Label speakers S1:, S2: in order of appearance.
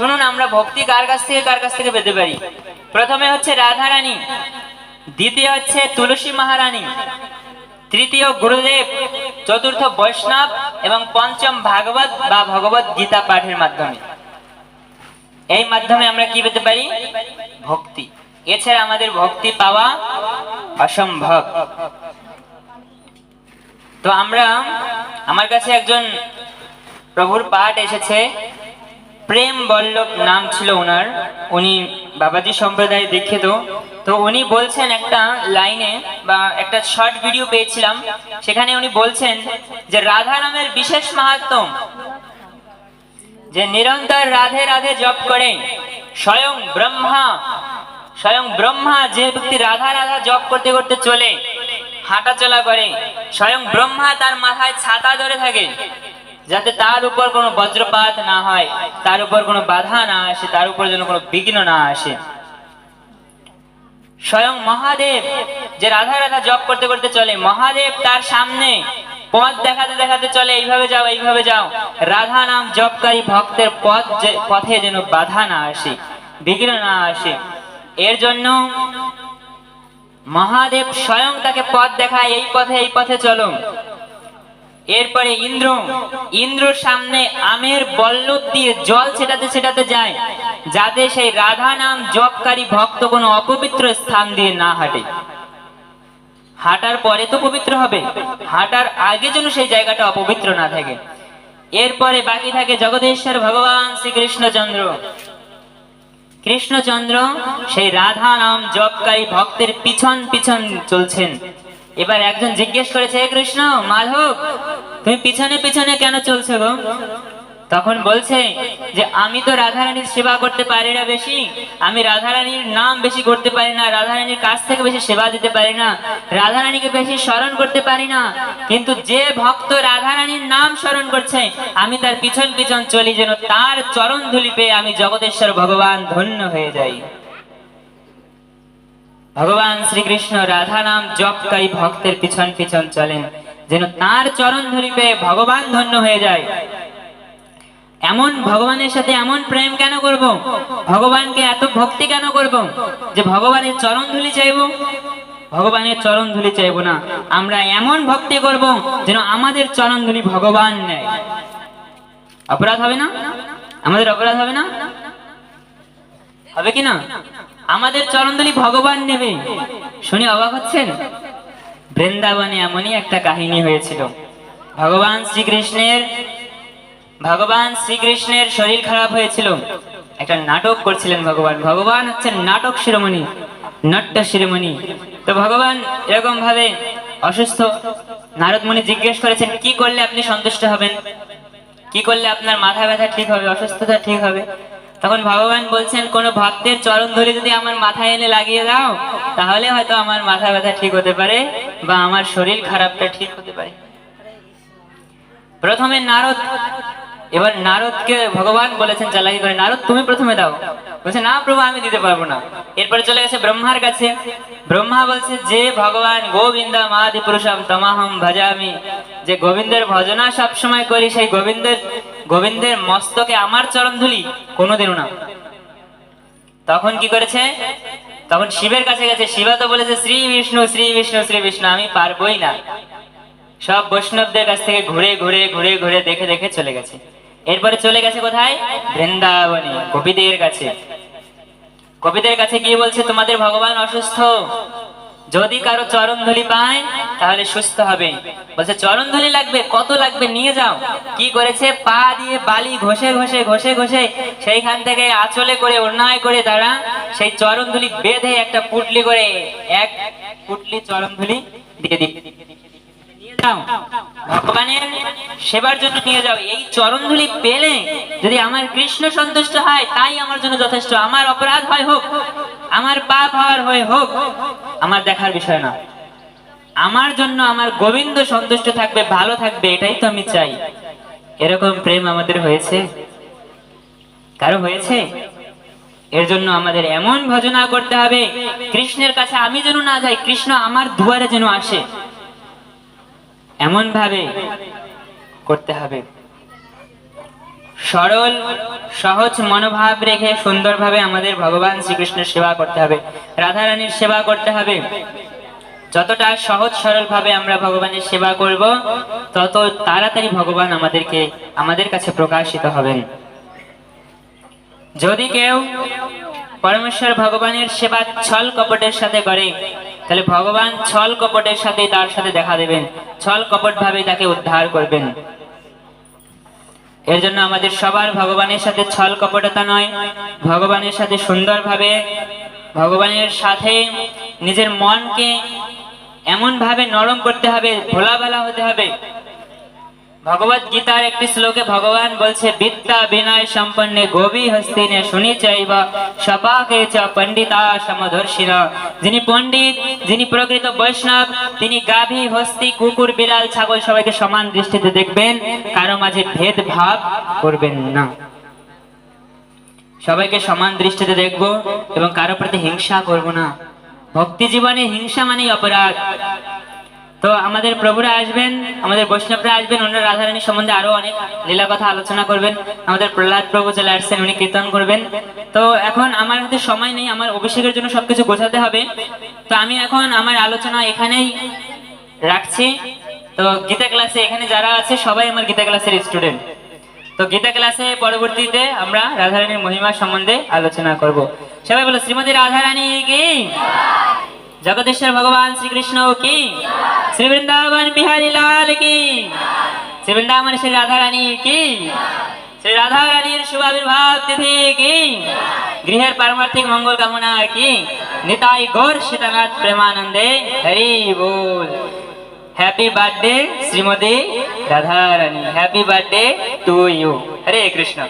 S1: শুনুন, আমরা ভক্তি কার কাছ থেকে, কার কাছ থেকে পেতে পারি? প্রথমে হচ্ছে রাধারানী, দ্বিতীয় হচ্ছে তুলসী মহারানী, তৃতীয় গুরুদেব, চতুর্থ বৈষ্ণব এবং পঞ্চম ভাগবত বা ভগবত গীতা পাঠের মাধ্যমে। এই মাধ্যমে আমরা কি পেতে পারি? ভক্তি। এছাড়া আমাদের ভক্তি পাওয়া অসম্ভব। তো আমরা, আমার কাছে একজন প্রভুর পাঠ এসেছে। প্রেম বল্লভ নাম ছিল ওনার। উনি বাবাজি সম্প্রদায় দীক্ষিত তো উনি বলছেন একটা লাইনে বা একটা শর্ট ভিডিও পেয়েছিলাম। সেখানে উনি বলছেন যে রাধা নামের বিশেষ মাহাত্ম যে নিরন্তর রাধে রাধে জপ করে, স্বয়ং ব্রহ্মা স্বয়ং ব্রহ্মা যে ব্যক্তি রাধা রাধা জপ করতে করতে চলে হাঁটা চলা করে, স্বয়ং ব্রহ্মা তার মাথায় ছাতা ধরে থাকে যাতে তার উপর কোনো বজ্রপাত না হয়, তার উপর কোনো বাধা না আসে, তার উপর যেন কোনো বিঘ্ন না আসে। স্বয়ং মহাদেব, যে রাধা রাধা জপ করতে করতে চলে, মহাদেব তার সামনে পথ দেখাতে দেখাতে চলে, এইভাবে যাও এইভাবে যাও। রাধা নাম জপকারী ভক্তের পথ পথে যেন বাধা না আসে, বিঘ্ন না আসে। এর জন্য মহাদেব স্বয়ং তাকে পথ দেখায়, এই পথে এই পথে চলো। এরপরে ইন্দ্র, ইন্দ্রর সামনে আমের বল্লভ দিয়ে জল ছেটাতে ছেটাতে যায়, যাতে সেই রাধা নাম জপকারী ভক্ত কোনো অপবিত্র স্থান দিয়ে না হাঁটে। হাঁটার পরে তো পবিত্র হবে, হাঁটার আগে যেন সেই জায়গাটা অপবিত্র না থাকে। এরপরে বাকি থাকে জগদীশ্বর, ভগবান শ্রীকৃষ্ণচন্দ্র। কৃষ্ণচন্দ্র সেই রাধা নাম জপকারী ভক্তের পিছন পিছন চলছেন। এবার একজন জিজ্ঞেস করেছে কৃষ্ণ মাধব তুমি পিছনে পিছনে কেন চলছো গো? তখন বলছে যে, আমি তো রাধারানীর সেবা করতে পারি না বেশি। আমি রাধারানীর নাম বেশি করতে পারি না, রাধারানীর কাছ থেকে বেশি সেবা দিতে পারি না। রাধারানীকে বেশি স্মরণ করতে পারি না। কিন্তু যে ভক্ত রাধারানীর নাম স্মরণ করছে, আমি তার পিছন পিছন চলি যেন তার চরণ ধুলি পেয়ে আমি জগতেশ্বর ভগবান ধন্য হয়ে যাই। ভগবান শ্রীকৃষ্ণ রাধা নাম জপকারী ভক্তের পিছন পিছন চলেন, যেন তার চরণ ধরি পেয়ে ভগবান ধন্য হয়ে যায়। এমন ভগবানের সাথে এমন প্রেম কেন করব? ভগবানকে এত ভক্তি কেন করব? যে ভগবানের চরণ ধুলি চাইব? ভগবানের চরণ ধুলি চাইব না। আমরা এমন ভক্তি করব যেন আমাদের চরণ ধুলি ভগবান নেয়। অপরাধ হবে না? আমাদের অপরাধ হবে না? হবে কি না? আমাদের চরণদলি ভগবান নেবে। শুনে অবাক হচ্ছেন? বৃন্দাবনে এমনই একটা কাহিনী হয়েছিল। ভগবান শ্রীকৃষ্ণের ভগবান শ্রীকৃষ্ণের শরীর খারাপ হয়েছিল। একটা নাটক করছিলেন ভগবান। ভগবান হচ্ছেন নাটক শিরোমণি, নট্য শিরোমণি। তো ভগবান এরকম ভাবে অসুস্থ। নারদ মুনি জিজ্ঞেস করেছেন, কি করলে আপনি সন্তুষ্ট হবেন? কি করলে আপনার মাথা ব্যথা ঠিক হবে, অসুস্থতা ঠিক হবে? তখন ভগবান বলছেন, কোন ভক্তের চরণ ধরে যদি আমার মাথায় এনে লাগিয়ে দাও, তাহলে হয়তো আমার মাথা ব্যথা ঠিক হতে পারে বা আমার শরীর খারাপটা ঠিক হতে পারে। প্রথমে নারদ, এবার নারদকে ভগবান বলেছেন, চালাকি করে, নারদ, তুমি প্রথমে দাও। বলছে, না প্রভু, আমি দিতে পারব না। এরপরে চলে গেছে ব্রহ্মার কাছে। ব্রহ্মা বলছে, যে ভগবান গোবিন্দা মাদি পুরুষম তমাহম ভজামি, যে গোবিন্দের ভজনা সব সময় করি, সেই গোবিন্দের গোবিন্দের মস্তকে আমার চরণ ধুলি, কোনোদিনও না। তখন কি করেছে? তখন শিবের কাছে গেছে। শিবা তো বলেছে, শ্রী বিষ্ণু শ্রী বিষ্ণু শ্রী বিষ্ণু, আমি পারবই না। সব বৈষ্ণবদের কাছ থেকে ঘুরে ঘুরে ঘুরে ঘুরে দেখে দেখে চলে গেছে। এরপরে চলে গেছে কোথায়? বৃন্দাবনে কবিদের কাছে। কবিদের কাছে গিয়ে বলছে, তোমাদের ভগবান অসুস্থ। যদি কারও চরণ ধুলি পায়, তাহলে সুস্থ হবে। বলছে চরণ ধুলি লাগবে? কত লাগবে? নিয়ে যাও। কি করেছে? পা দিয়ে বালি ঘষে ঘষে ঘষে ঘষে সেইখান থেকে আঁচলে করে অন্যায় করে তারা সেই চরণ ধুলি বেঁধে একটা পুটলি করে, এক পুটলি চরণ ধুলি দিয়ে দিবে ভগবানের সেবার জন্য নিয়ে যাও। এই চরণ ধুলি পেলে যদি আমার কৃষ্ণ সন্তুষ্ট হয়, তাই আমার জন্য যথেষ্ট। আমার অপরাধ হয় হোক আমার পাপ হওয়ার হয়ে হোক, আমার দেখার বিষয় না। আমার জন্য আমার গোবিন্দ সন্তুষ্ট থাকবে, ভালো থাকবে, এটাই তো আমি চাই। এরকম প্রেম আমাদের হয়েছে? কারও হয়েছে? এর জন্য আমাদের এমন ভজনা করতে হবে, কৃষ্ণের কাছে আমি যেন না যাই, কৃষ্ণ আমার দুয়ারে যেন আসে। এমন ভাবে করতে হবে। সরল সহজ মনোভাব রেখে সুন্দরভাবে আমাদের ভগবান শ্রীকৃষ্ণের সেবা করতে হবে। রাধারানীর সেবা করতে হবে। যতটা সহজ সরল ভাবে আমরা ভগবানের সেবা করব, তত তাড়াতাড়ি ভগবান আমাদেরকে, আমাদের কাছে প্রকাশিত হবেন। যদি কেউ পরমেশ্বর ভগবানের সেবা ছল কপটের সাথে করে, তাহলে ভগবান ছল কপটের সাথে তার সাথে দেখা দেবেন। ছল কপট ভাবে তাকে উদ্ধার করবেন। এর জন্য আমাদের সবার ভগবানের সাথে ছল কপটতা নয়, ভগবানের সাথে সুন্দরভাবে, ভগবানের সাথে নিজের মনকে এমন ভাবে নরম করতে হবে, ভোলাবেলা হতে হবে। ভগবত গীতার একটি শ্লোকে ভগবান বলছে, বিদ্যা বিনয় সম্পন্নে গোবী হস্তিনে শুনি চাইব সপাকে চ পণ্ডিতা সমদর্শিনা যিনি পণ্ডিত, যিনি প্রকৃত বৈষ্ণব, তিনি গাভী, হস্তি, কুকুর, বিড়াল, ছাগল সবাইকে সমান দৃষ্টিতে দেখবেন, কারও মাঝে ভেদভাব করবেন না। সবাইকে সমান দৃষ্টিতে দেখব এবং কারও প্রতি হিংসা করব না। ভক্তি জীবনে হিংসা মানেই অপরাধ। তো আমাদের প্রভুরা আসবেন, আমাদের বৈষ্ণবরা আসবেন, ওনারা রাধারানী সম্বন্ধে আরও অনেক লীলা কথা আলোচনা করবেন। আমাদের প্রহ্লাদ প্রভু চলে আসছেন, উনি কীর্তন করবেন। তো এখন আমার হাতে সময় নেই, আমার অভিষেকের জন্য সবকিছু গোছাতে হবে। তো আমি এখন আমার আলোচনা এখানেই রাখছি। তো গীতা ক্লাসে এখানে যারা আছে, সবাই আমার গীতা ক্লাসের স্টুডেন্ট। তো গীতা ক্লাসে পরবর্তীতে আমরা রাধারানীর মহিমা সম্বন্ধে আলোচনা করব। সবাই বলো, শ্রীমতী রাধারানী কি? জগদীশ্বর ভগবান শ্রীকৃষ্ণ কি? শ্রী বৃন্দাবন বিহারী লাল কি? শ্রী বৃন্দাবন শ্রী রাধা রানী কি? শ্রী রাধা রানীর শুভ আবির্ভাব তিথি কি? গৃহের পারমার্থিক মঙ্গল কামনা কি? নিতাই গৌর সীতানাথ প্রেমানন্দে হরি বল। Happy birthday Shrimati Radha Rani happy birthday to you Hare Krishna.